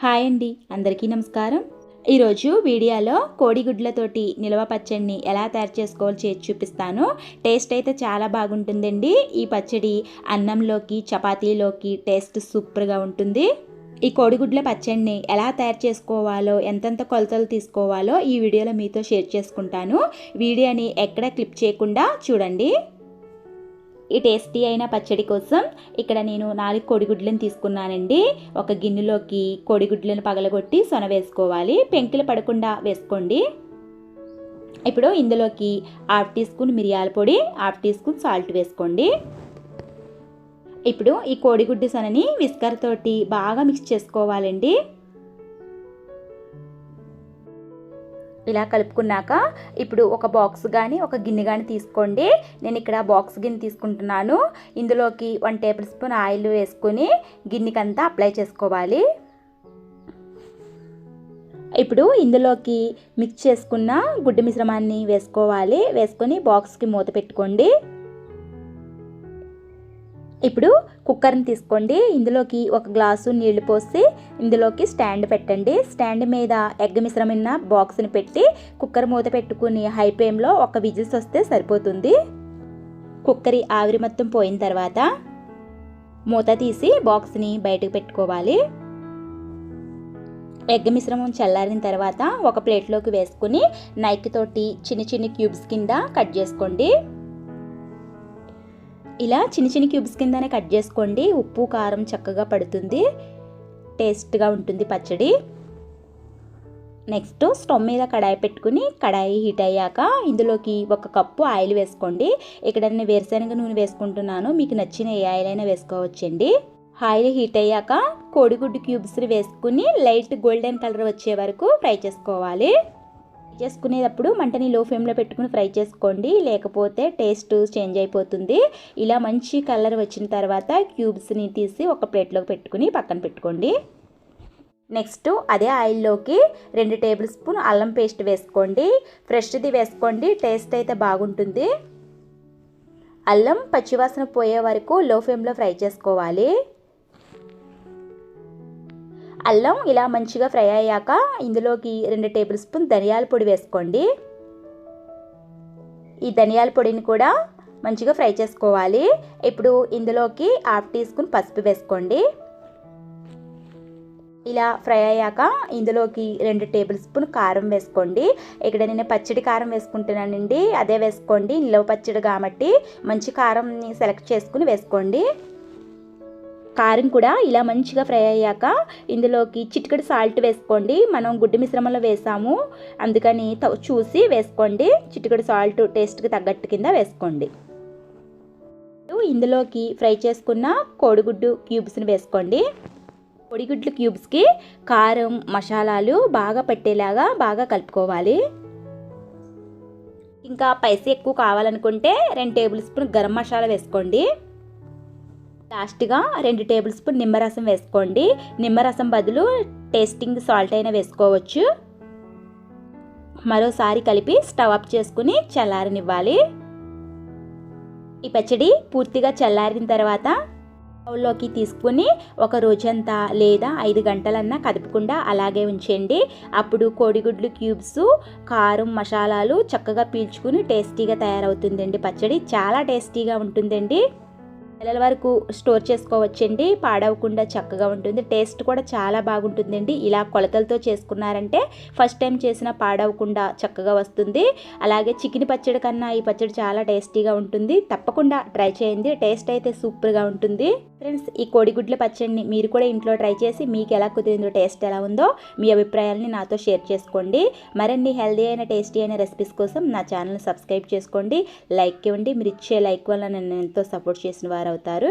Hi అండి అందరికీ నమస్కారం. ఈరోజు వీడియోలో కోడిగుడ్లతోటి నిల్వ పచ్చడిని ఎలా తయారు చేసుకోవాలో చేసి చూపిస్తాను. టేస్ట్ అయితే చాలా బాగుంటుందండి. ఈ పచ్చడి అన్నంలోకి చపాతీలోకి టేస్ట్ సూపర్గా ఉంటుంది. ఈ కోడిగుడ్ల పచ్చడిని ఎలా తయారు చేసుకోవాలో ఎంతెంత కొలతలు తీసుకోవాలో ఈ వీడియోలో మీతో షేర్ చేసుకుంటాను. వీడియోని ఎక్కడ క్లిప్ చేయకుండా చూడండి. ఈ టేస్టీ అయిన పచ్చడి కోసం ఇక్కడ నేను నాలుగు కోడిగుడ్లను తీసుకున్నానండి. ఒక గిన్నెలోకి కోడిగుడ్లను పగలగొట్టి సొన వేసుకోవాలి. పెంకులు పడకుండా వేసుకోండి. ఇప్పుడు ఇందులోకి హాఫ్ టీ స్పూన్ మిరియాల పొడి హాఫ్ టీ స్పూన్ సాల్ట్ వేసుకోండి. ఇప్పుడు ఈ కోడిగుడ్డు సొనని విస్కర్ తోటి బాగా మిక్స్ చేసుకోవాలండి. ఇలా కలుపుకున్నాక ఇప్పుడు ఒక బాక్స్ కానీ ఒక గిన్నె కానీ తీసుకోండి. నేను ఇక్కడ బాక్స్ గిన్నె తీసుకుంటున్నాను. ఇందులోకి వన్ టేబుల్ స్పూన్ ఆయిల్ వేసుకొని గిన్నెకంతా అప్లై చేసుకోవాలి. ఇప్పుడు ఇందులోకి మిక్స్ చేసుకున్న గుడ్డు మిశ్రమాన్ని వేసుకోవాలి. వేసుకొని బాక్స్కి మూత పెట్టుకోండి. ఇప్పుడు కుక్కర్ని తీసుకోండి. ఇందులోకి ఒక గ్లాసు నీళ్ళు పోసి ఇందులోకి స్టాండ్ పెట్టండి. స్టాండ్ మీద ఎగ్ మిశ్రమైన బాక్స్ని పెట్టి కుక్కర్ మూత పెట్టుకుని హై ఫ్లేమ్లో ఒక విజిల్స్ వస్తే సరిపోతుంది. కుక్కరి ఆవిరి మొత్తం పోయిన తర్వాత మూత తీసి బాక్స్ని బయటకు పెట్టుకోవాలి. ఎగ్ మిశ్రమం చల్లారిన తర్వాత ఒక ప్లేట్లోకి వేసుకుని నైక్ తోటి చిన్న చిన్న క్యూబ్స్ కింద కట్ చేసుకోండి. ఇలా చిన్న చిన్న క్యూబ్స్ కిందనే కట్ చేసుకోండి. ఉప్పు కారం చక్కగా పడుతుంది. టేస్ట్గా ఉంటుంది పచ్చడి. నెక్స్ట్ స్టవ్ మీద కడాయి పెట్టుకుని కడాయి హీట్ అయ్యాక ఇందులోకి ఒక కప్పు ఆయిల్ వేసుకోండి. ఇక్కడ నేను వేరుశనగ నూనె వేసుకుంటున్నాను. మీకు నచ్చిన ఏ ఆయిల్ అయినా వేసుకోవచ్చండి. ఆయిల్ హీట్ అయ్యాక కోడిగుడ్డు క్యూబ్స్ని వేసుకుని లైట్ గోల్డెన్ కలర్ వచ్చే వరకు ఫ్రై చేసుకోవాలి. చేసుకునేటప్పుడు మంటని లో ఫ్లేమ్లో పెట్టుకుని ఫ్రై చేసుకోండి. లేకపోతే టేస్ట్ చేంజ్ అయిపోతుంది. ఇలా మంచి కలర్ వచ్చిన తర్వాత క్యూబ్స్ని తీసి ఒక ప్లేట్లోకి పెట్టుకుని పక్కన పెట్టుకోండి. నెక్స్ట్ అదే ఆయిల్లోకి రెండు టేబుల్ స్పూన్ అల్లం పేస్ట్ వేసుకోండి. ఫ్రెష్ది వేసుకోండి. టేస్ట్ అయితే బాగుంటుంది. అల్లం పచ్చివాసన పోయే వరకు లో ఫ్లేమ్లో ఫ్రై చేసుకోవాలి. అల్లం ఇలా మంచిగా ఫ్రై అయ్యాక ఇందులోకి రెండు టేబుల్ స్పూన్ ధనియాల పొడి వేసుకోండి. ఈ ధనియాల పొడిని కూడా మంచిగా ఫ్రై చేసుకోవాలి. ఇప్పుడు ఇందులోకి హాఫ్ టీ స్పూన్ పసుపు వేసుకోండి. ఇలా ఫ్రై అయ్యాక ఇందులోకి రెండు టేబుల్ స్పూన్ కారం వేసుకోండి. ఇక్కడ నేను పచ్చడి కారం వేసుకుంటున్నానండి. అదే వేసుకోండి. నిలవ పచ్చడి కాబట్టి మంచి కారంని సెలెక్ట్ చేసుకుని వేసుకోండి. కారం కూడా ఇలా మంచిగా ఫ్రై అయ్యాక ఇందులోకి చిటికడి సాల్ట్ వేసుకోండి. మనం గుడ్డు మిశ్రమంలో వేసాము. అందుకని చూసి వేసుకోండి. చిటికడి సాల్ట్ టేస్ట్కి తగ్గట్టు కింద వేసుకోండి. ఇందులోకి ఫ్రై చేసుకున్న కోడిగుడ్డు క్యూబ్స్ని వేసుకోండి. కోడిగుడ్లు క్యూబ్స్కి కారం మసాలాలు బాగా పట్టేలాగా బాగా కలుపుకోవాలి. ఇంకా పైసీ ఎక్కువ కావాలనుకుంటే రెండు టేబుల్ స్పూన్ గరం మసాలా వేసుకోండి. లాస్ట్గా రెండు టేబుల్ స్పూన్ నిమ్మరసం వేసుకోండి. నిమ్మరసం బదులు టేస్టింగ్ సాల్ట్ అయినా వేసుకోవచ్చు. మరోసారి కలిపి స్టవ్ అప్ చేసుకుని చల్లారనివ్వాలి. ఈ పచ్చడి పూర్తిగా చల్లారిన తర్వాత బౌల్లోకి తీసుకుని ఒక రోజంతా లేదా ఐదు గంటలన్నా కదపకుండా అలాగే ఉంచండి. అప్పుడు కోడిగుడ్లు క్యూబ్స్ కారం మసాలాలు చక్కగా పీల్చుకుని టేస్టీగా తయారవుతుందండి పచ్చడి. చాలా టేస్టీగా ఉంటుందండి. నెలల వరకు స్టోర్ చేసుకోవచ్చండి. పాడవకుండా చక్కగా ఉంటుంది. టేస్ట్ కూడా చాలా బాగుంటుందండి. ఇలా కొలతలతో చేసుకున్నారంటే ఫస్ట్ టైం చేసిన పాడవకుండా చక్కగా వస్తుంది. అలాగే చికెన్ పచ్చడి కన్నా ఈ పచ్చడి చాలా టేస్టీగా ఉంటుంది. తప్పకుండా ట్రై చేయండి. టేస్ట్ అయితే సూపర్గా ఉంటుంది. ఫ్రెండ్స్ ఈ కోడిగుడ్ల పచ్చడిని మీరు కూడా ఇంట్లో ట్రై చేసి మీకు ఎలా కుదిరిందో టేస్ట్ ఎలా ఉందో మీ అభిప్రాయాలని నాతో షేర్ చేసుకోండి. మరిన్ని హెల్దీ అయిన టేస్టీ అయిన రెసిపీస్ కోసం నా ఛానల్ని సబ్స్క్రైబ్ చేసుకోండి. లైక్ ఇవ్వండి. మీరు ఇచ్చే లైక్ వల్ల నన్ను ఎంతో సపోర్ట్ చేసిన వారు అవుతారు